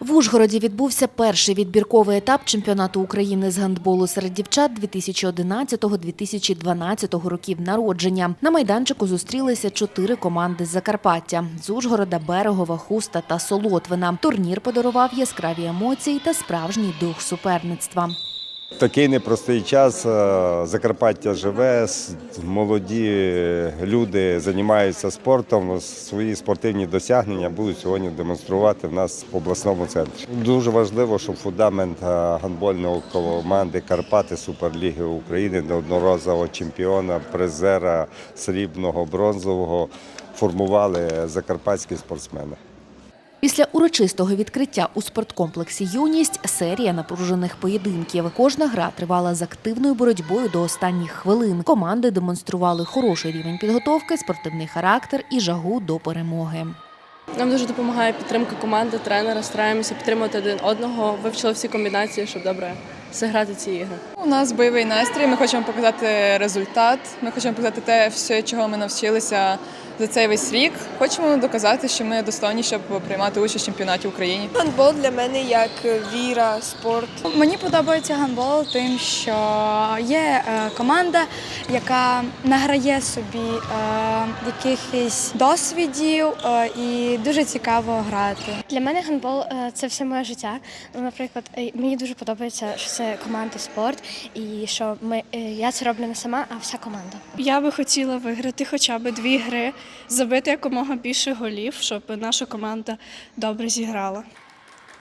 В Ужгороді відбувся перший відбірковий етап чемпіонату України з гандболу серед дівчат 2011-2012 років народження. На майданчику зустрілися чотири команди з Закарпаття – з Ужгорода, Берегова, Хуста та Солотвина. Турнір подарував яскраві емоції та справжній дух суперництва. Такий непростий час. е, Закарпаття живе, молоді люди займаються спортом. Свої спортивні досягнення будуть сьогодні демонструвати в нас в обласному центрі. Дуже важливо, щоб фундамент е, гандбольної команди Карпати Суперліги України, неодноразового чемпіона, призера срібного, бронзового формували закарпатські спортсмени. Після урочистого відкриття у спорткомплексі Юність серія напружених поєдинків. Кожна гра тривала з активною боротьбою до останніх хвилин. Команди демонстрували хороший рівень підготовки, спортивний характер і жагу до перемоги. Нам дуже допомагає підтримка команди, тренера. Стараємося підтримувати один одного. Вивчили всі комбінації, щоб добре зіграти ці ігри. У нас бойовий настрій. Ми хочемо показати результат. Ми хочемо показати те, все, чого ми навчилися за цей весь рік. Хочемо доказати, що ми достойні, щоб приймати участь в чемпіонаті України. Гандбол для мене як віра, спорт. Мені подобається гандбол тим, що є е, команда, яка награє собі е, якихось досвідів е, і дуже цікаво грати. Для мене гандбол це все моє життя. Наприклад, мені дуже подобається, що це командний спорт, і що ми е, я це роблю не сама, а вся команда. Я би хотіла виграти хоча б дві гри, забити якомога більше голів, щоб наша команда добре зіграла.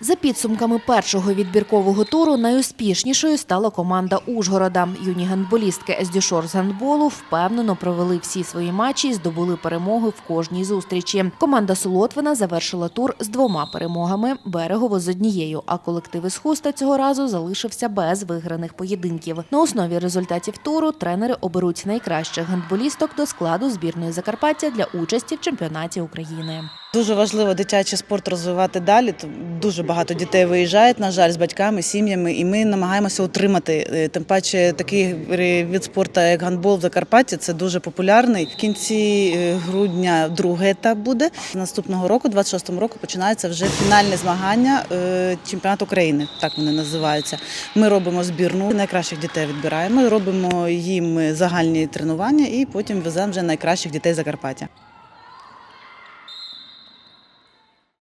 За підсумками першого відбіркового туру найуспішнішою стала команда Ужгорода. Юні гандболістки Ездюшор з гандболу впевнено провели всі свої матчі і здобули перемоги в кожній зустрічі. Команда Солотвина завершила тур з двома перемогами, Берегово з однією, а колектив із Хуста цього разу залишився без виграних поєдинків. На основі результатів туру тренери оберуть найкращих гандболісток до складу збірної Закарпаття для участі в чемпіонаті України. Дуже важливо дитячий спорт розвивати далі. Дуже багато дітей виїжджають, на жаль, з батьками, сім'ями, і ми намагаємося утримати. Е, Тим паче такий від спорту, як гандбол в Закарпатті, це дуже популярний. В кінці е, грудня другий етап буде. Наступного року, 26-му року, починається вже фінальне змагання е, чемпіонату України. Так вони називаються. Ми робимо збірну, найкращих дітей відбираємо, робимо їм загальні тренування і потім веземо вже найкращих дітей Закарпаття.